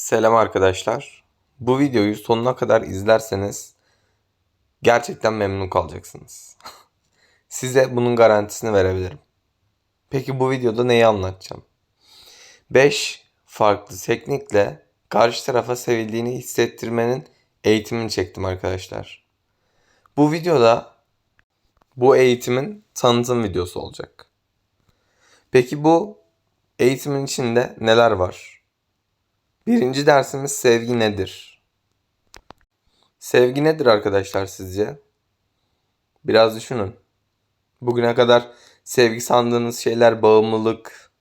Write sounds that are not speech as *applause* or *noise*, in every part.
Selam arkadaşlar. Bu videoyu sonuna kadar izlerseniz gerçekten memnun kalacaksınız. *laughs* Size bunun garantisini verebilirim. Peki bu videoda neyi anlatacağım? 5 farklı teknikle karşı tarafa sevildiğini hissettirmenin eğitimini çektim arkadaşlar. Bu videoda bu eğitimin tanıtım videosu olacak. Peki bu eğitimin içinde neler var? Birinci dersimiz sevgi nedir? Sevgi nedir arkadaşlar sizce? Biraz düşünün. Bugüne kadar sevgi sandığınız şeyler bağımlılık,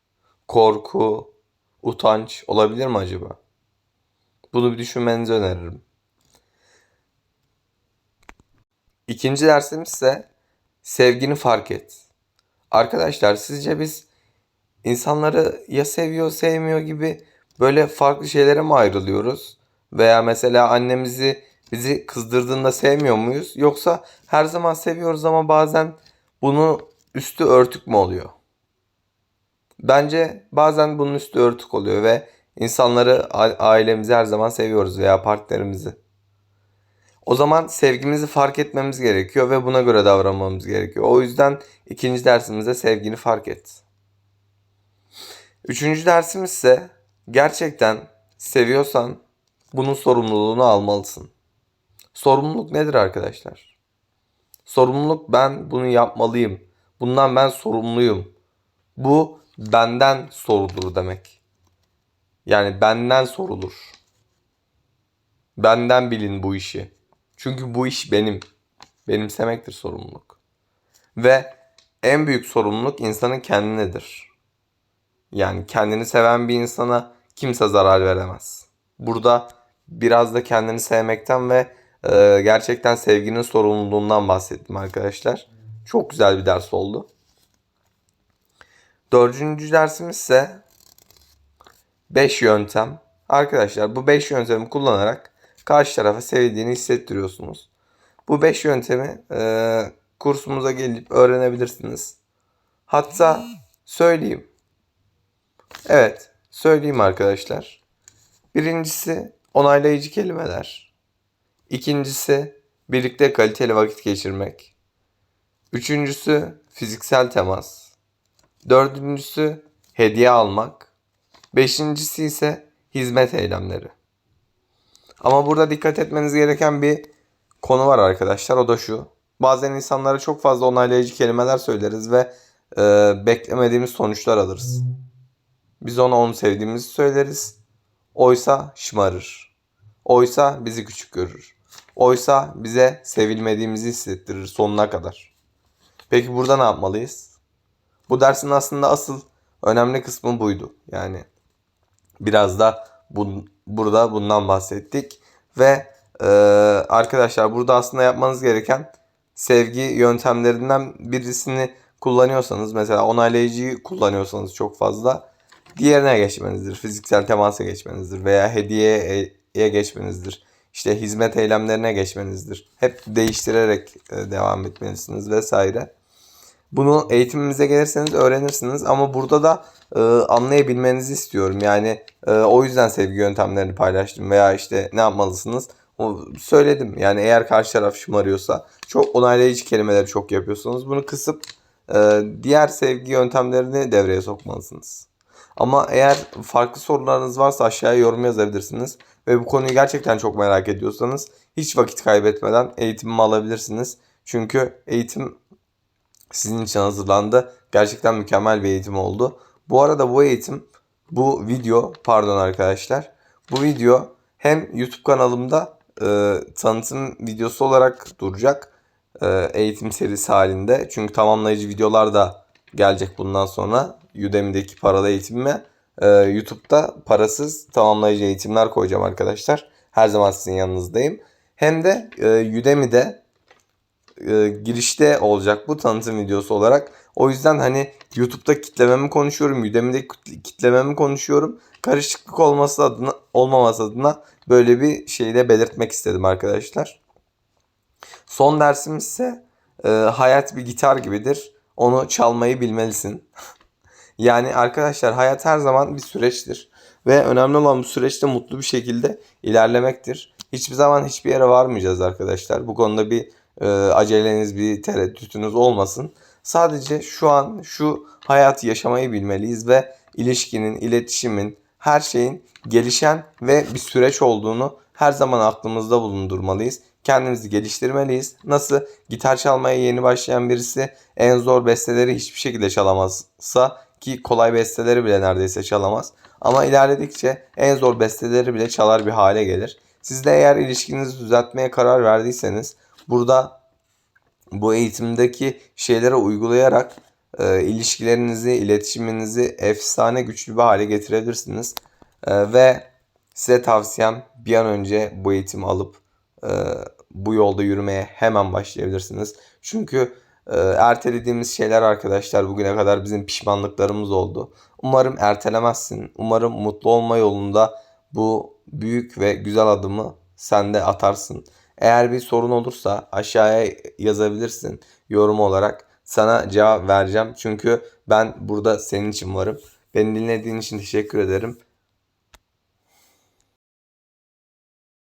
korku, utanç olabilir mi acaba? Bunu bir düşünmenizi öneririm. İkinci dersimiz ise sevgini fark et. Arkadaşlar sizce biz insanları ya seviyor sevmiyor gibi böyle farklı şeylere mi ayrılıyoruz? Veya mesela annemizi bizi kızdırdığında sevmiyor muyuz? Yoksa her zaman seviyoruz ama bazen bunu üstü örtük mü oluyor? Bence bazen bunun üstü örtük oluyor ve insanları ailemizi her zaman seviyoruz veya partnerimizi. O zaman sevgimizi fark etmemiz gerekiyor ve buna göre davranmamız gerekiyor. O yüzden ikinci dersimizde sevgini fark et. Üçüncü dersimiz ise gerçekten seviyorsan bunun sorumluluğunu almalısın. Sorumluluk nedir arkadaşlar? Sorumluluk ben bunu yapmalıyım. Bundan ben sorumluyum. Bu benden sorulur demek. Yani benden sorulur. Benden bilin bu işi. Çünkü bu iş benim. Benimsemektir sorumluluk. Ve en büyük sorumluluk insanın kendinedir. Yani kendini seven bir insana kimse zarar veremez. Burada biraz da kendini sevmekten ve e, gerçekten sevginin sorumluluğundan bahsettim arkadaşlar. Çok güzel bir ders oldu. Dördüncü dersimiz ise 5 yöntem. Arkadaşlar bu 5 yöntemi kullanarak karşı tarafa sevdiğini hissettiriyorsunuz. Bu 5 yöntemi e, kursumuza gelip öğrenebilirsiniz. Hatta söyleyeyim. Evet, söyleyeyim arkadaşlar. Birincisi onaylayıcı kelimeler. İkincisi birlikte kaliteli vakit geçirmek. Üçüncüsü fiziksel temas. Dördüncüsü hediye almak. Beşincisi ise hizmet eylemleri. Ama burada dikkat etmeniz gereken bir konu var arkadaşlar. O da şu. Bazen insanlara çok fazla onaylayıcı kelimeler söyleriz ve e, beklemediğimiz sonuçlar alırız. Biz ona onu sevdiğimizi söyleriz. Oysa şımarır. Oysa bizi küçük görür. Oysa bize sevilmediğimizi hissettirir sonuna kadar. Peki burada ne yapmalıyız? Bu dersin aslında asıl önemli kısmı buydu. Yani biraz da bu, burada bundan bahsettik. Ve e, arkadaşlar burada aslında yapmanız gereken sevgi yöntemlerinden birisini kullanıyorsanız mesela onaylayıcıyı kullanıyorsanız çok fazla diğerine geçmenizdir. Fiziksel temasa geçmenizdir veya hediyeye geçmenizdir. İşte hizmet eylemlerine geçmenizdir. Hep değiştirerek e, devam etmelisiniz vesaire. Bunu eğitimimize gelirseniz öğrenirsiniz ama burada da e, anlayabilmenizi istiyorum. Yani e, o yüzden sevgi yöntemlerini paylaştım veya işte ne yapmalısınız o, söyledim. Yani eğer karşı taraf şımarıyorsa çok onaylayıcı kelimeleri çok yapıyorsunuz. Bunu kısıp e, diğer sevgi yöntemlerini devreye sokmalısınız. Ama eğer farklı sorularınız varsa aşağıya yorum yazabilirsiniz. Ve bu konuyu gerçekten çok merak ediyorsanız hiç vakit kaybetmeden eğitimimi alabilirsiniz. Çünkü eğitim sizin için hazırlandı. Gerçekten mükemmel bir eğitim oldu. Bu arada bu eğitim, bu video pardon arkadaşlar. Bu video hem YouTube kanalımda e, tanıtım videosu olarak duracak. E, eğitim serisi halinde. Çünkü tamamlayıcı videolar da gelecek bundan sonra. Udemy'deki paralı eğitimime e, YouTube'da parasız tamamlayıcı eğitimler koyacağım arkadaşlar. Her zaman sizin yanınızdayım. Hem de e, Udemy'de e, girişte olacak bu tanıtım videosu olarak. O yüzden hani YouTube'da kitlememi konuşuyorum, Udemy'de kitlememi konuşuyorum. Karışıklık olması adına olmaması adına böyle bir şeyi de belirtmek istedim arkadaşlar. Son dersimiz ise e, hayat bir gitar gibidir. Onu çalmayı bilmelisin. *laughs* yani arkadaşlar hayat her zaman bir süreçtir. Ve önemli olan bu süreçte mutlu bir şekilde ilerlemektir. Hiçbir zaman hiçbir yere varmayacağız arkadaşlar. Bu konuda bir e, aceleniz, bir tereddütünüz olmasın. Sadece şu an şu hayatı yaşamayı bilmeliyiz ve ilişkinin, iletişimin, her şeyin gelişen ve bir süreç olduğunu her zaman aklımızda bulundurmalıyız. Kendimizi geliştirmeliyiz. Nasıl gitar çalmaya yeni başlayan birisi en zor besteleri hiçbir şekilde çalamazsa ki kolay besteleri bile neredeyse çalamaz. Ama ilerledikçe en zor besteleri bile çalar bir hale gelir. Siz de eğer ilişkinizi düzeltmeye karar verdiyseniz burada bu eğitimdeki şeylere uygulayarak e, ilişkilerinizi, iletişiminizi efsane güçlü bir hale getirebilirsiniz. E, ve size tavsiyem bir an önce bu eğitimi alıp e, bu yolda yürümeye hemen başlayabilirsiniz. Çünkü e, ertelediğimiz şeyler arkadaşlar bugüne kadar bizim pişmanlıklarımız oldu. Umarım ertelemezsin. Umarım mutlu olma yolunda bu büyük ve güzel adımı sen de atarsın. Eğer bir sorun olursa aşağıya yazabilirsin yorum olarak. Sana cevap vereceğim. Çünkü ben burada senin için varım. Beni dinlediğin için teşekkür ederim.